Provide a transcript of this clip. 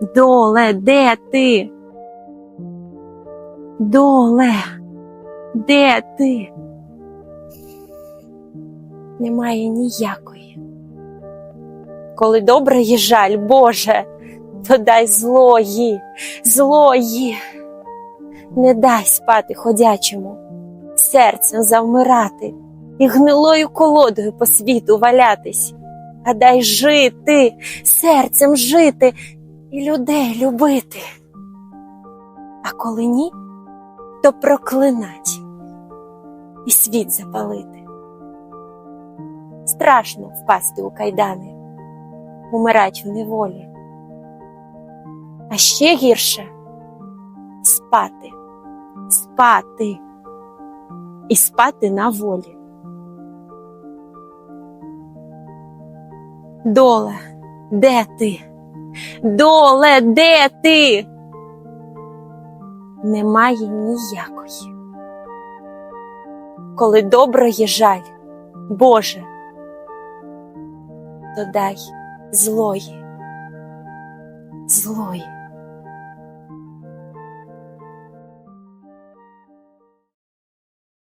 Доле, де ти? Доле, де ти? Немає ніякої. Коли добре є жаль, Боже, то дай злої, злої. Не дай спати ходячому, серцем завмирати і гнилою колодою по світу валятись, а дай жити, серцем жити і людей любити. А коли ні, то проклинать і світ запалити. Страшно впасти у кайдани, умирать в неволі. А ще гірше спати, спати і спати на волі. Доле, де ти? Доле, де ти? Немає ніякої. Коли добро є жаль, Боже, то дай злої, злої.